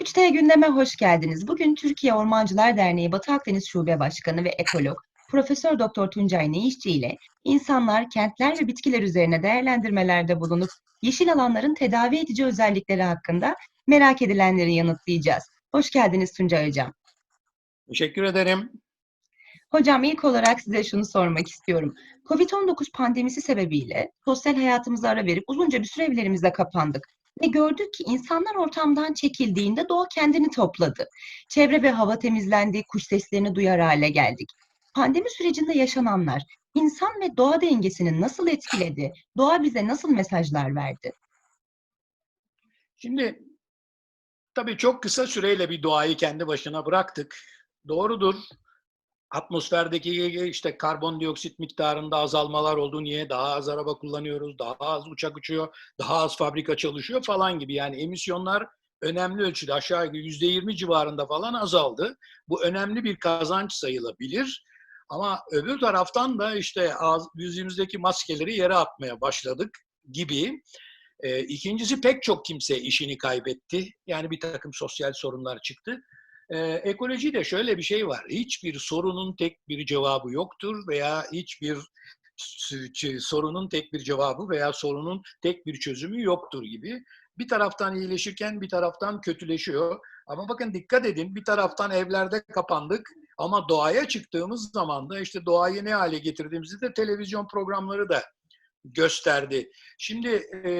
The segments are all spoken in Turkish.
3T gündeme hoş geldiniz. Bugün Türkiye Ormancılar Derneği Batı Akdeniz Şube Başkanı ve ekolog Profesör Doktor Tuncay Neişçi ile insanlar, kentler ve bitkiler üzerine değerlendirmelerde bulunup yeşil alanların tedavi edici özellikleri hakkında merak edilenleri yanıtlayacağız. Hoş geldiniz Tuncay Hocam. Teşekkür ederim. Hocam ilk olarak size şunu sormak istiyorum. Covid-19 pandemisi sebebiyle sosyal hayatımıza ara verip uzunca bir süre evlerimizde kapandık. Ve gördük ki insanlar ortamdan çekildiğinde doğa kendini topladı. Çevre ve hava temizlendi, kuş seslerini duyar hale geldik. Pandemi sürecinde yaşananlar insan ve doğa dengesini nasıl etkiledi? Doğa bize nasıl mesajlar verdi? Şimdi tabii çok kısa süreyle bir doğayı kendi başına bıraktık. Doğrudur. Atmosferdeki işte karbondioksit miktarında azalmalar oldu. Niye? Daha az araba kullanıyoruz, daha az uçak uçuyor, daha az fabrika çalışıyor falan gibi. Yani emisyonlar önemli ölçüde aşağı yukarı %20 civarında falan azaldı. Bu önemli bir kazanç sayılabilir. Ama öbür taraftan da işte yüzümüzdeki maskeleri yere atmaya başladık gibi. E, ikincisi pek çok kimse işini kaybetti. Yani bir takım sosyal sorunlar çıktı. E, ekolojide şöyle bir şey var. Hiçbir sorunun tek bir cevabı yoktur veya hiçbir sorunun tek bir cevabı veya sorunun tek bir çözümü yoktur gibi. Bir taraftan iyileşirken bir taraftan kötüleşiyor. Ama bakın dikkat edin bir taraftan evlerde kapandık ama doğaya çıktığımız zaman da işte doğayı ne hale getirdiğimizi de televizyon programları da gösterdi. Şimdi e,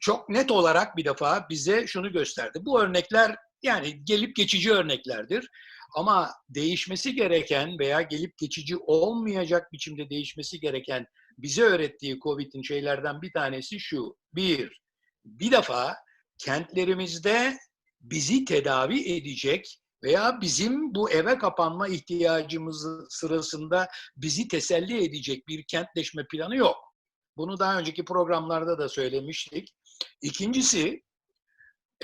çok net olarak bir defa bize şunu gösterdi. Bu örnekler yani gelip geçici örneklerdir. Ama değişmesi gereken veya gelip geçici olmayacak biçimde değişmesi gereken bize öğrettiği COVID'in şeylerden bir tanesi şu. Bir, bir defa kentlerimizde bizi tedavi edecek veya bizim bu eve kapanma ihtiyacımız sırasında bizi teselli edecek bir kentleşme planı yok. Bunu daha önceki programlarda da söylemiştik. İkincisi,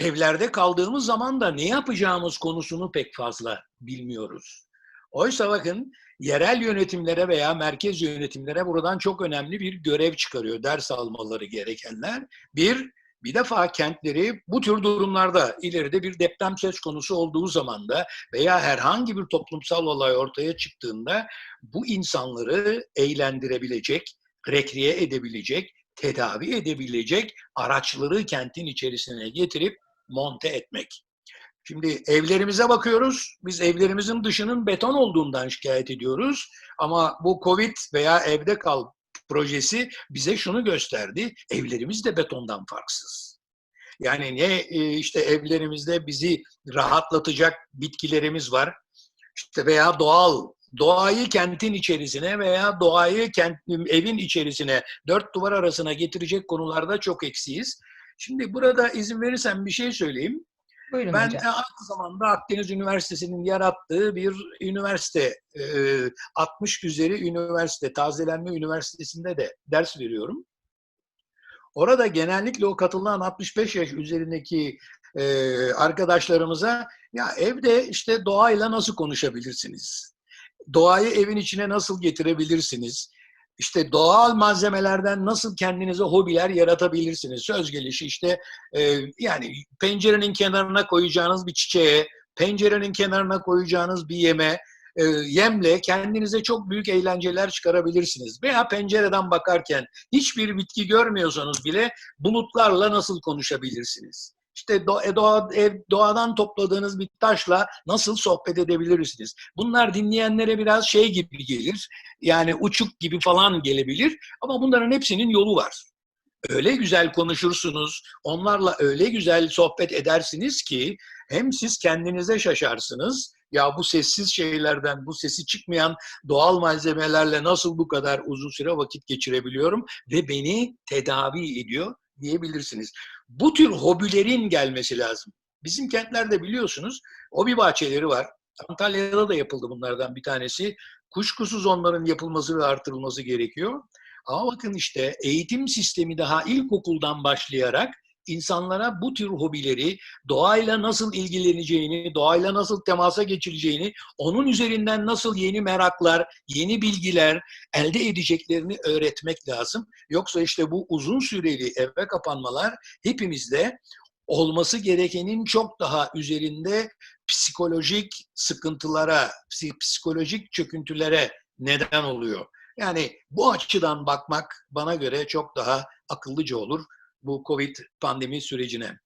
evlerde kaldığımız zaman da ne yapacağımız konusunu pek fazla bilmiyoruz. Oysa bakın yerel yönetimlere veya merkez yönetimlere buradan çok önemli bir görev çıkarıyor. Ders almaları gerekenler. Bir, bir defa kentleri bu tür durumlarda ileride bir deprem söz konusu olduğu zaman da veya herhangi bir toplumsal olay ortaya çıktığında bu insanları eğlendirebilecek, rekriye edebilecek, tedavi edebilecek araçları kentin içerisine getirip monte etmek. Şimdi evlerimize bakıyoruz. Biz evlerimizin dışının beton olduğundan şikayet ediyoruz. Ama bu Covid veya evde kal projesi bize şunu gösterdi. Evlerimiz de betondan farksız. Yani ne işte evlerimizde bizi rahatlatacak bitkilerimiz var. İşte veya doğal doğayı kentin içerisine veya doğayı kent, evin içerisine dört duvar arasına getirecek konularda çok eksiyiz. Şimdi burada izin verirsen bir şey söyleyeyim. Buyurun ben hocam. aynı zamanda Akdeniz Üniversitesi'nin yarattığı bir üniversite, 60 üzeri üniversite, tazelenme üniversitesinde de ders veriyorum. Orada genellikle o katılan 65 yaş üzerindeki arkadaşlarımıza ya evde işte doğayla nasıl konuşabilirsiniz? Doğayı evin içine nasıl getirebilirsiniz? İşte doğal malzemelerden nasıl kendinize hobiler yaratabilirsiniz? Söz gelişi işte e, yani pencerenin kenarına koyacağınız bir çiçeğe, pencerenin kenarına koyacağınız bir yeme, e, yemle kendinize çok büyük eğlenceler çıkarabilirsiniz. Veya pencereden bakarken hiçbir bitki görmüyorsanız bile bulutlarla nasıl konuşabilirsiniz? İşte doğa, ev, doğadan topladığınız bir taşla nasıl sohbet edebilirsiniz? Bunlar dinleyenlere biraz şey gibi gelir. Yani uçuk gibi falan gelebilir. Ama bunların hepsinin yolu var. Öyle güzel konuşursunuz, onlarla öyle güzel sohbet edersiniz ki hem siz kendinize şaşarsınız. Ya bu sessiz şeylerden, bu sesi çıkmayan doğal malzemelerle nasıl bu kadar uzun süre vakit geçirebiliyorum ve beni tedavi ediyor diyebilirsiniz. Bu tür hobilerin gelmesi lazım. Bizim kentlerde biliyorsunuz hobi bahçeleri var. Antalya'da da yapıldı bunlardan bir tanesi. Kuşkusuz onların yapılması ve artırılması gerekiyor. Ama bakın işte eğitim sistemi daha ilkokuldan başlayarak insanlara bu tür hobileri, doğayla nasıl ilgileneceğini, doğayla nasıl temasa geçireceğini, onun üzerinden nasıl yeni meraklar, yeni bilgiler elde edeceklerini öğretmek lazım. Yoksa işte bu uzun süreli eve kapanmalar hepimizde olması gerekenin çok daha üzerinde psikolojik sıkıntılara, psi- psikolojik çöküntülere neden oluyor. Yani bu açıdan bakmak bana göre çok daha akıllıca olur bu Covid pandemi sürecine.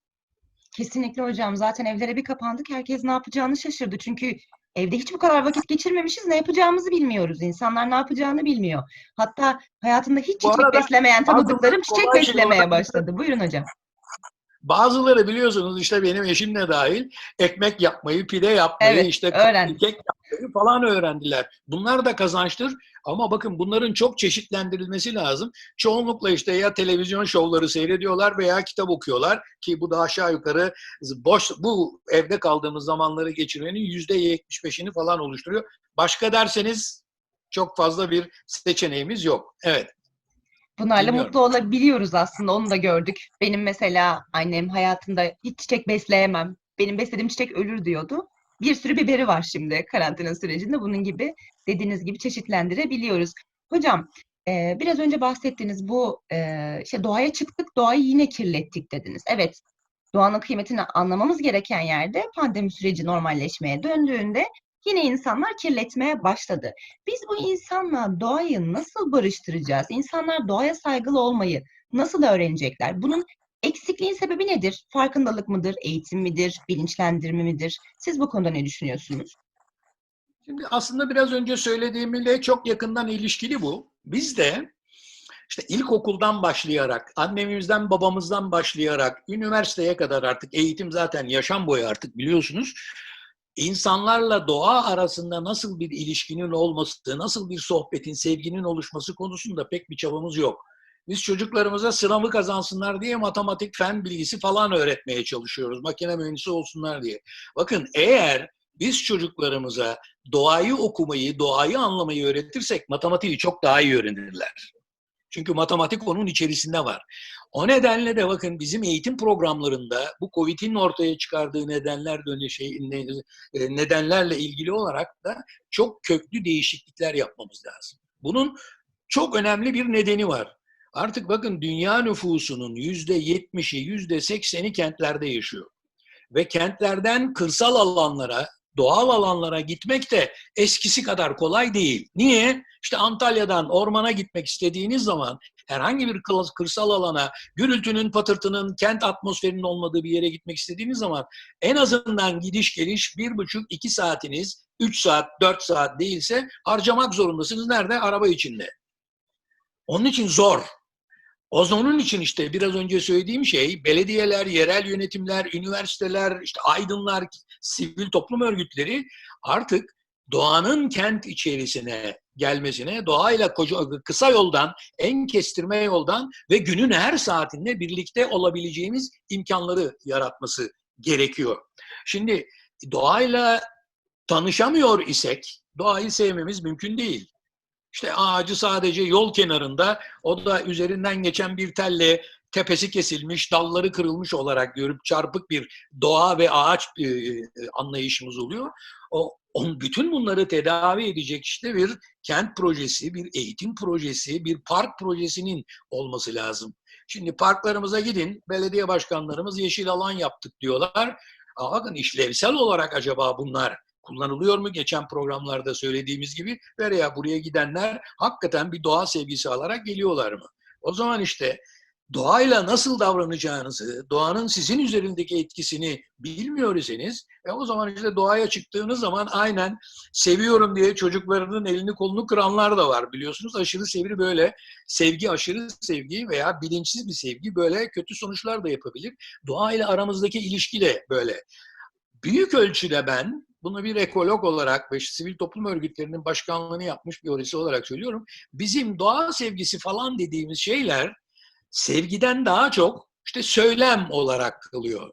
Kesinlikle hocam. Zaten evlere bir kapandık. Herkes ne yapacağını şaşırdı. Çünkü evde hiç bu kadar vakit geçirmemişiz. Ne yapacağımızı bilmiyoruz. İnsanlar ne yapacağını bilmiyor. Hatta hayatında hiç Bu çiçek arada beslemeyen tanıdıklarım çiçek kolay beslemeye başladı. Buyurun hocam. Bazıları biliyorsunuz işte benim eşim de dahil ekmek yapmayı, pide yapmayı, Evet, işte öğrendik. kek falan öğrendiler. Bunlar da kazançtır ama bakın bunların çok çeşitlendirilmesi lazım. Çoğunlukla işte ya televizyon şovları seyrediyorlar veya kitap okuyorlar ki bu da aşağı yukarı boş bu evde kaldığımız zamanları geçirmenin yüzde yetmiş beşini falan oluşturuyor. Başka derseniz çok fazla bir seçeneğimiz yok. Evet. Bunlarla Bilmiyorum. mutlu olabiliyoruz aslında. Onu da gördük. Benim mesela annem hayatında hiç çiçek besleyemem. Benim beslediğim çiçek ölür diyordu. Bir sürü biberi var şimdi karantina sürecinde. Bunun gibi dediğiniz gibi çeşitlendirebiliyoruz. Hocam e, biraz önce bahsettiğiniz bu e, işte doğaya çıktık, doğayı yine kirlettik dediniz. Evet, doğanın kıymetini anlamamız gereken yerde pandemi süreci normalleşmeye döndüğünde yine insanlar kirletmeye başladı. Biz bu insanla doğayı nasıl barıştıracağız? İnsanlar doğaya saygılı olmayı nasıl öğrenecekler? Bunun eksikliğin sebebi nedir? Farkındalık mıdır? Eğitim midir? Bilinçlendirme midir? Siz bu konuda ne düşünüyorsunuz? Şimdi aslında biraz önce söylediğimle çok yakından ilişkili bu. Biz de işte ilkokuldan başlayarak, annemizden babamızdan başlayarak, üniversiteye kadar artık eğitim zaten yaşam boyu artık biliyorsunuz. İnsanlarla doğa arasında nasıl bir ilişkinin olması, nasıl bir sohbetin, sevginin oluşması konusunda pek bir çabamız yok. Biz çocuklarımıza sınavı kazansınlar diye matematik, fen bilgisi falan öğretmeye çalışıyoruz. Makine mühendisi olsunlar diye. Bakın eğer biz çocuklarımıza doğayı okumayı, doğayı anlamayı öğretirsek matematiği çok daha iyi öğrenirler. Çünkü matematik onun içerisinde var. O nedenle de bakın bizim eğitim programlarında bu Covid'in ortaya çıkardığı nedenler dönü şey e, nedenlerle ilgili olarak da çok köklü değişiklikler yapmamız lazım. Bunun çok önemli bir nedeni var. Artık bakın dünya nüfusunun yüzde yetmişi, yüzde sekseni kentlerde yaşıyor. Ve kentlerden kırsal alanlara, doğal alanlara gitmek de eskisi kadar kolay değil. Niye? İşte Antalya'dan ormana gitmek istediğiniz zaman herhangi bir kırsal alana, gürültünün, patırtının, kent atmosferinin olmadığı bir yere gitmek istediğiniz zaman en azından gidiş geliş bir buçuk, iki saatiniz, üç saat, dört saat değilse harcamak zorundasınız. Nerede? Araba içinde. Onun için zor. O onun için işte biraz önce söylediğim şey belediyeler, yerel yönetimler, üniversiteler, işte aydınlar, sivil toplum örgütleri artık doğanın kent içerisine gelmesine, doğayla koca, kısa yoldan, en kestirme yoldan ve günün her saatinde birlikte olabileceğimiz imkanları yaratması gerekiyor. Şimdi doğayla tanışamıyor isek doğayı sevmemiz mümkün değil. İşte ağacı sadece yol kenarında, o da üzerinden geçen bir telle tepesi kesilmiş, dalları kırılmış olarak görüp çarpık bir doğa ve ağaç e, e, anlayışımız oluyor. O, on, bütün bunları tedavi edecek işte bir kent projesi, bir eğitim projesi, bir park projesinin olması lazım. Şimdi parklarımıza gidin, belediye başkanlarımız yeşil alan yaptık diyorlar. Ama bakın işlevsel olarak acaba bunlar kullanılıyor mu? Geçen programlarda söylediğimiz gibi veya buraya gidenler hakikaten bir doğa sevgisi alarak geliyorlar mı? O zaman işte doğayla nasıl davranacağınızı, doğanın sizin üzerindeki etkisini bilmiyor iseniz, e o zaman işte doğaya çıktığınız zaman aynen seviyorum diye çocuklarının elini kolunu kıranlar da var biliyorsunuz. Aşırı sevgi böyle, sevgi aşırı sevgi veya bilinçsiz bir sevgi böyle kötü sonuçlar da yapabilir. Doğayla aramızdaki ilişki de böyle. Büyük ölçüde ben bunu bir ekolog olarak ve sivil toplum örgütlerinin başkanlığını yapmış bir birisi olarak söylüyorum. Bizim doğa sevgisi falan dediğimiz şeyler sevgiden daha çok işte söylem olarak kalıyor.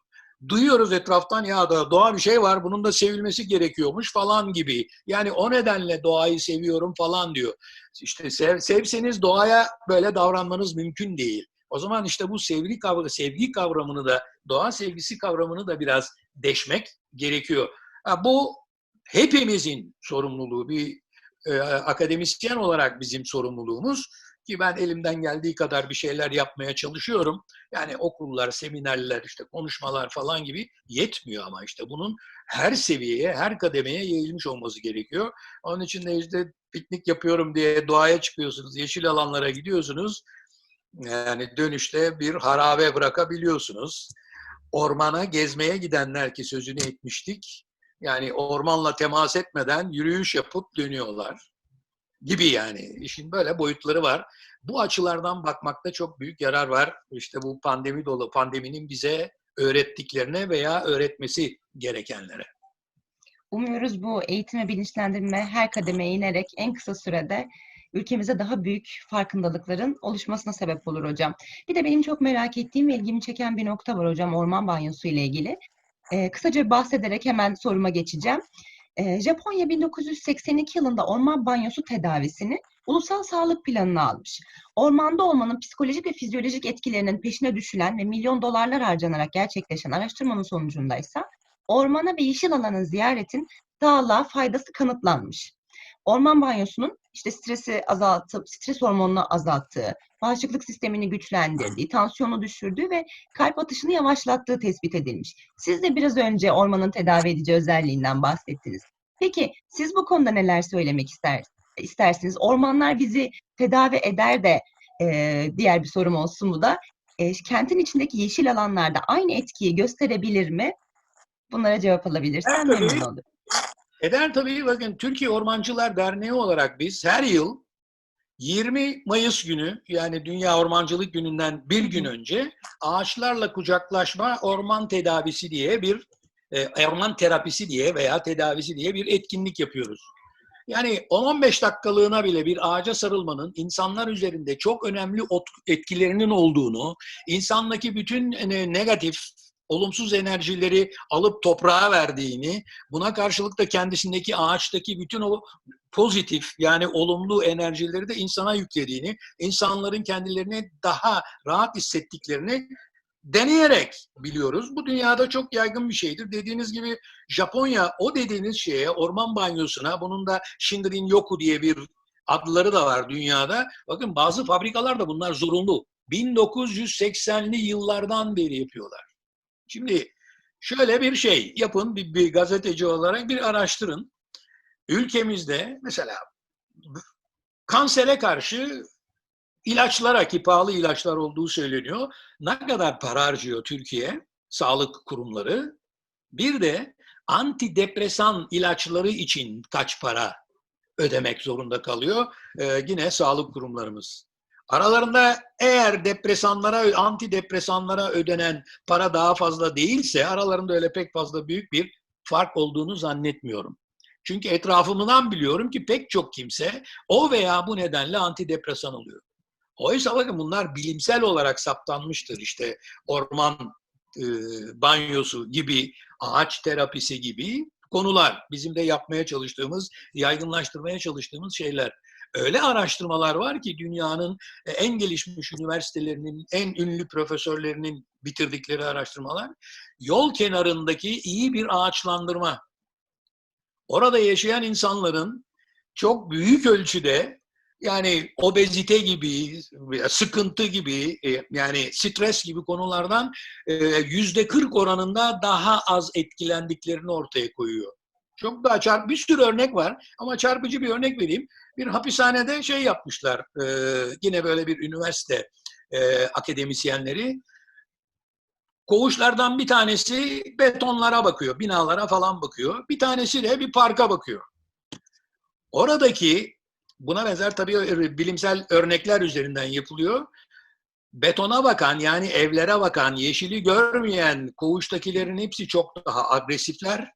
Duyuyoruz etraftan ya da doğa bir şey var bunun da sevilmesi gerekiyormuş falan gibi. Yani o nedenle doğayı seviyorum falan diyor. İşte sev, sevseniz doğaya böyle davranmanız mümkün değil. O zaman işte bu sevgi kavramı, sevgi kavramını da doğa sevgisi kavramını da biraz deşmek gerekiyor. Bu hepimizin sorumluluğu. Bir e, akademisyen olarak bizim sorumluluğumuz ki ben elimden geldiği kadar bir şeyler yapmaya çalışıyorum. Yani okullar, seminerler, işte konuşmalar falan gibi yetmiyor ama işte bunun her seviyeye, her kademeye yayılmış olması gerekiyor. Onun için de işte piknik yapıyorum diye doğaya çıkıyorsunuz, yeşil alanlara gidiyorsunuz. Yani dönüşte bir harabe bırakabiliyorsunuz. Ormana gezmeye gidenler ki sözünü etmiştik. Yani ormanla temas etmeden yürüyüş yapıp dönüyorlar gibi yani. İşin böyle boyutları var. Bu açılardan bakmakta çok büyük yarar var. İşte bu pandemi dolu pandeminin bize öğrettiklerine veya öğretmesi gerekenlere. Umuyoruz bu eğitim ve bilinçlendirme her kademeye inerek en kısa sürede ülkemize daha büyük farkındalıkların oluşmasına sebep olur hocam. Bir de benim çok merak ettiğim ve ilgimi çeken bir nokta var hocam orman banyosu ile ilgili. Ee, kısaca bahsederek hemen soruma geçeceğim. Ee, Japonya 1982 yılında orman banyosu tedavisini ulusal sağlık planına almış. Ormanda olmanın psikolojik ve fizyolojik etkilerinin peşine düşülen ve milyon dolarlar harcanarak gerçekleşen araştırmanın sonucundaysa ormana ve yeşil alanın ziyaretin sağlığa faydası kanıtlanmış. Orman banyosunun işte stresi azaltıp, stres hormonunu azalttığı, bağışıklık sistemini güçlendirdiği, tansiyonu düşürdüğü ve kalp atışını yavaşlattığı tespit edilmiş. Siz de biraz önce ormanın tedavi edici özelliğinden bahsettiniz. Peki siz bu konuda neler söylemek ister, istersiniz? Ormanlar bizi tedavi eder de e, diğer bir sorum olsun bu da. E, kentin içindeki yeşil alanlarda aynı etkiyi gösterebilir mi? Bunlara cevap alabilirsen Evet, memnun olurum. Eder tabii bakın Türkiye Ormancılar Derneği olarak biz her yıl 20 Mayıs günü yani Dünya Ormancılık Günü'nden bir gün önce ağaçlarla kucaklaşma orman tedavisi diye bir e, orman terapisi diye veya tedavisi diye bir etkinlik yapıyoruz. Yani 10-15 dakikalığına bile bir ağaca sarılmanın insanlar üzerinde çok önemli etkilerinin olduğunu, insandaki bütün e, negatif, olumsuz enerjileri alıp toprağa verdiğini, buna karşılık da kendisindeki ağaçtaki bütün o pozitif yani olumlu enerjileri de insana yüklediğini, insanların kendilerini daha rahat hissettiklerini deneyerek biliyoruz. Bu dünyada çok yaygın bir şeydir. Dediğiniz gibi Japonya o dediğiniz şeye, orman banyosuna, bunun da Shinrin Yoku diye bir adları da var dünyada. Bakın bazı fabrikalarda bunlar zorunlu. 1980'li yıllardan beri yapıyorlar. Şimdi şöyle bir şey yapın, bir, bir gazeteci olarak bir araştırın. Ülkemizde mesela kansere karşı ilaçlara ki pahalı ilaçlar olduğu söyleniyor. Ne kadar para harcıyor Türkiye sağlık kurumları? Bir de antidepresan ilaçları için kaç para ödemek zorunda kalıyor ee, yine sağlık kurumlarımız. Aralarında eğer depresanlara, antidepresanlara ödenen para daha fazla değilse aralarında öyle pek fazla büyük bir fark olduğunu zannetmiyorum. Çünkü etrafımdan biliyorum ki pek çok kimse o veya bu nedenle antidepresan oluyor. Oysa bakın bunlar bilimsel olarak saptanmıştır. İşte orman e, banyosu gibi, ağaç terapisi gibi konular. Bizim de yapmaya çalıştığımız, yaygınlaştırmaya çalıştığımız şeyler. Öyle araştırmalar var ki dünyanın en gelişmiş üniversitelerinin, en ünlü profesörlerinin bitirdikleri araştırmalar. Yol kenarındaki iyi bir ağaçlandırma. Orada yaşayan insanların çok büyük ölçüde yani obezite gibi, sıkıntı gibi, e, yani stres gibi konulardan e, yüzde 40 oranında daha az etkilendiklerini ortaya koyuyor. Çok daha çarp bir sürü örnek var ama çarpıcı bir örnek vereyim. Bir hapishanede şey yapmışlar, e, yine böyle bir üniversite akademisyenleri. Koğuşlardan bir tanesi betonlara bakıyor, binalara falan bakıyor. Bir tanesi de bir parka bakıyor. Oradaki Buna benzer tabii bilimsel örnekler üzerinden yapılıyor. Betona bakan yani evlere bakan, yeşili görmeyen koğuştakilerin hepsi çok daha agresifler.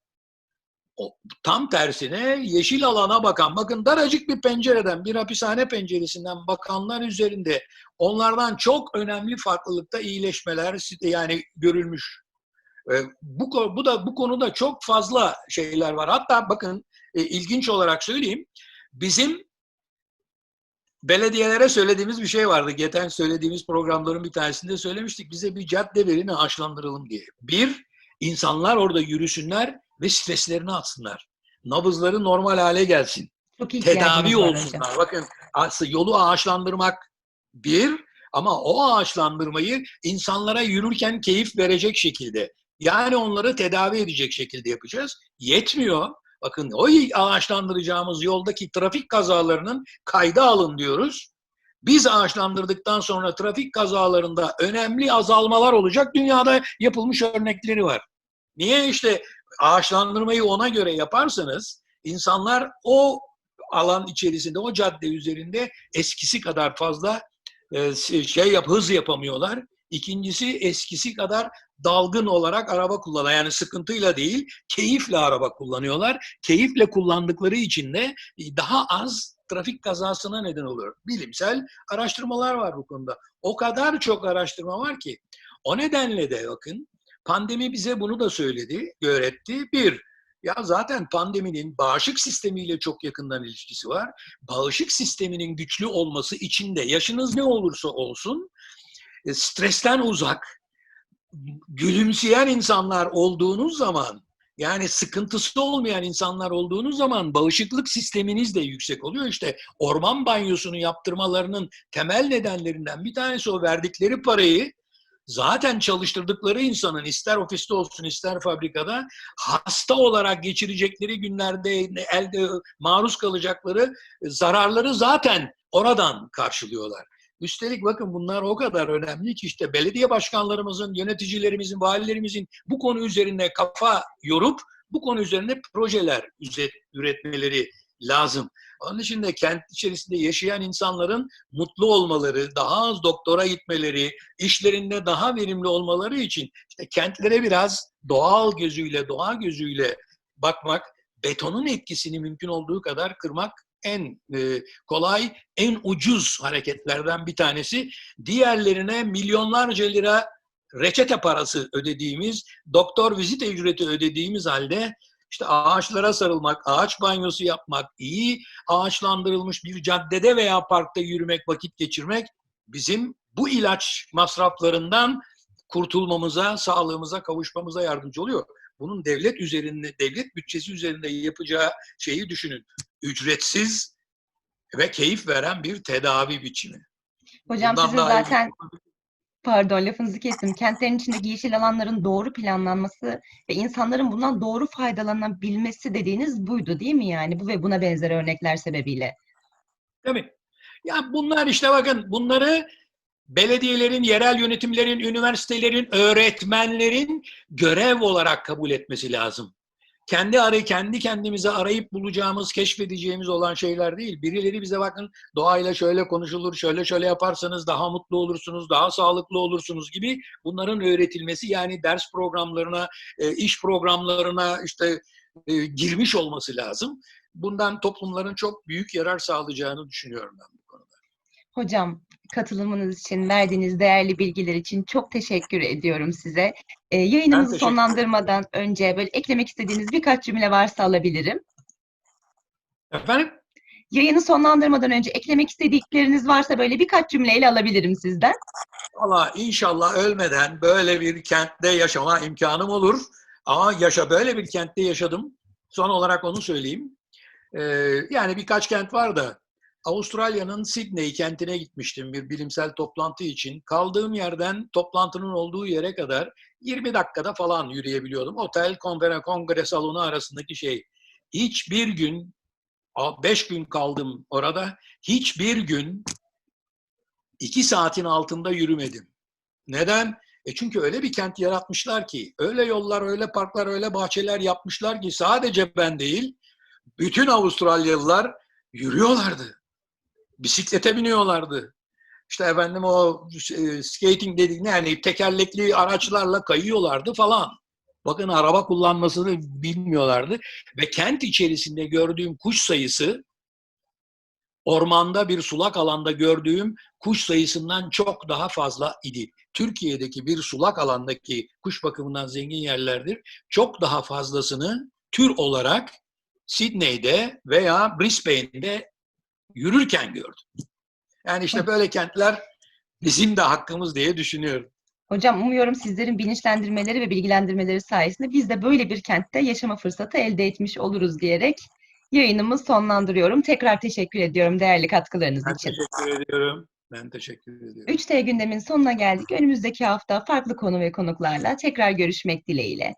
Tam tersine yeşil alana bakan, bakın daracık bir pencereden, bir hapishane penceresinden bakanlar üzerinde onlardan çok önemli farklılıkta iyileşmeler yani görülmüş. Bu, bu da bu konuda çok fazla şeyler var. Hatta bakın ilginç olarak söyleyeyim. Bizim belediyelere söylediğimiz bir şey vardı. Geçen söylediğimiz programların bir tanesinde söylemiştik. Bize bir cadde verin ağaçlandıralım diye. Bir, insanlar orada yürüsünler ve streslerini atsınlar. Nabızları normal hale gelsin. Çok tedavi olsunlar. hocam. Bakın aslında yolu ağaçlandırmak bir ama o ağaçlandırmayı insanlara yürürken keyif verecek şekilde yani onları tedavi edecek şekilde yapacağız. Yetmiyor. Bakın o ağaçlandıracağımız yoldaki trafik kazalarının kayda alın diyoruz. Biz ağaçlandırdıktan sonra trafik kazalarında önemli azalmalar olacak. Dünyada yapılmış örnekleri var. Niye işte ağaçlandırmayı ona göre yaparsanız insanlar o alan içerisinde, o cadde üzerinde eskisi kadar fazla e, şey yap, hız yapamıyorlar. İkincisi eskisi kadar dalgın olarak araba kullanıyor. Yani sıkıntıyla değil, keyifle araba kullanıyorlar. Keyifle kullandıkları için de daha az trafik kazasına neden oluyor. Bilimsel araştırmalar var bu konuda. O kadar çok araştırma var ki. O nedenle de bakın pandemi bize bunu da söyledi, öğretti. Bir, ya zaten pandeminin bağışık sistemiyle çok yakından ilişkisi var. Bağışık sisteminin güçlü olması için de yaşınız ne olursa olsun e, stresten uzak, gülümseyen insanlar olduğunuz zaman yani sıkıntısı olmayan insanlar olduğunuz zaman bağışıklık sisteminiz de yüksek oluyor. İşte orman banyosunu yaptırmalarının temel nedenlerinden bir tanesi o verdikleri parayı zaten çalıştırdıkları insanın ister ofiste olsun ister fabrikada hasta olarak geçirecekleri günlerde elde maruz kalacakları zararları zaten oradan karşılıyorlar. Üstelik bakın bunlar o kadar önemli ki işte belediye başkanlarımızın, yöneticilerimizin, valilerimizin bu konu üzerine kafa yorup bu konu üzerine projeler üretmeleri lazım. Onun için de kent içerisinde yaşayan insanların mutlu olmaları, daha az doktora gitmeleri, işlerinde daha verimli olmaları için işte kentlere biraz doğal gözüyle, doğa gözüyle bakmak, betonun etkisini mümkün olduğu kadar kırmak en e, kolay, en ucuz hareketlerden bir tanesi. Diğerlerine milyonlarca lira reçete parası ödediğimiz, doktor vizite ücreti ödediğimiz halde işte ağaçlara sarılmak, ağaç banyosu yapmak, iyi ağaçlandırılmış bir caddede veya parkta yürümek, vakit geçirmek bizim bu ilaç masraflarından kurtulmamıza, sağlığımıza kavuşmamıza yardımcı oluyor. Bunun devlet üzerinde, devlet bütçesi üzerinde yapacağı şeyi düşünün. Ücretsiz ve keyif veren bir tedavi biçimi. Hocam Bundan sizin zaten pardon lafınızı kestim. Kentlerin içindeki yeşil alanların doğru planlanması ve insanların bundan doğru faydalanabilmesi dediğiniz buydu değil mi yani? Bu ve buna benzer örnekler sebebiyle. Tabii. Ya bunlar işte bakın bunları belediyelerin, yerel yönetimlerin, üniversitelerin, öğretmenlerin görev olarak kabul etmesi lazım. Kendi arayı kendi kendimize arayıp bulacağımız, keşfedeceğimiz olan şeyler değil. Birileri bize bakın doğayla şöyle konuşulur, şöyle şöyle yaparsanız daha mutlu olursunuz, daha sağlıklı olursunuz gibi bunların öğretilmesi yani ders programlarına, e, iş programlarına işte e, girmiş olması lazım. Bundan toplumların çok büyük yarar sağlayacağını düşünüyorum ben bu konuda. Hocam katılımınız için, verdiğiniz değerli bilgiler için çok teşekkür ediyorum size. Ee, yayınımızı sonlandırmadan önce böyle eklemek istediğiniz birkaç cümle varsa alabilirim. Efendim? Yayını sonlandırmadan önce eklemek istedikleriniz varsa böyle birkaç cümleyle alabilirim sizden. Valla inşallah ölmeden böyle bir kentte yaşama imkanım olur. Ama yaşa böyle bir kentte yaşadım. Son olarak onu söyleyeyim. Ee, yani birkaç kent var da Avustralya'nın Sydney kentine gitmiştim bir bilimsel toplantı için. Kaldığım yerden toplantının olduğu yere kadar 20 dakikada falan yürüyebiliyordum. Otel, konferen, kongre salonu arasındaki şey. Hiçbir gün, 5 gün kaldım orada. Hiçbir gün iki saatin altında yürümedim. Neden? E çünkü öyle bir kent yaratmışlar ki, öyle yollar, öyle parklar, öyle bahçeler yapmışlar ki sadece ben değil, bütün Avustralyalılar yürüyorlardı. Bisiklete biniyorlardı. İşte efendim o e, skating dedik yani tekerlekli araçlarla kayıyorlardı falan. Bakın araba kullanmasını bilmiyorlardı. Ve kent içerisinde gördüğüm kuş sayısı ormanda bir sulak alanda gördüğüm kuş sayısından çok daha fazla idi. Türkiye'deki bir sulak alandaki kuş bakımından zengin yerlerdir. Çok daha fazlasını tür olarak Sydney'de veya Brisbane'de yürürken gördüm. Yani işte böyle kentler bizim de hakkımız diye düşünüyorum. Hocam umuyorum sizlerin bilinçlendirmeleri ve bilgilendirmeleri sayesinde biz de böyle bir kentte yaşama fırsatı elde etmiş oluruz diyerek yayınımı sonlandırıyorum. Tekrar teşekkür ediyorum değerli katkılarınız Ben için. teşekkür ediyorum. Ben teşekkür ediyorum. 3T gündemin sonuna geldik. Önümüzdeki hafta farklı konu ve konuklarla tekrar görüşmek dileğiyle.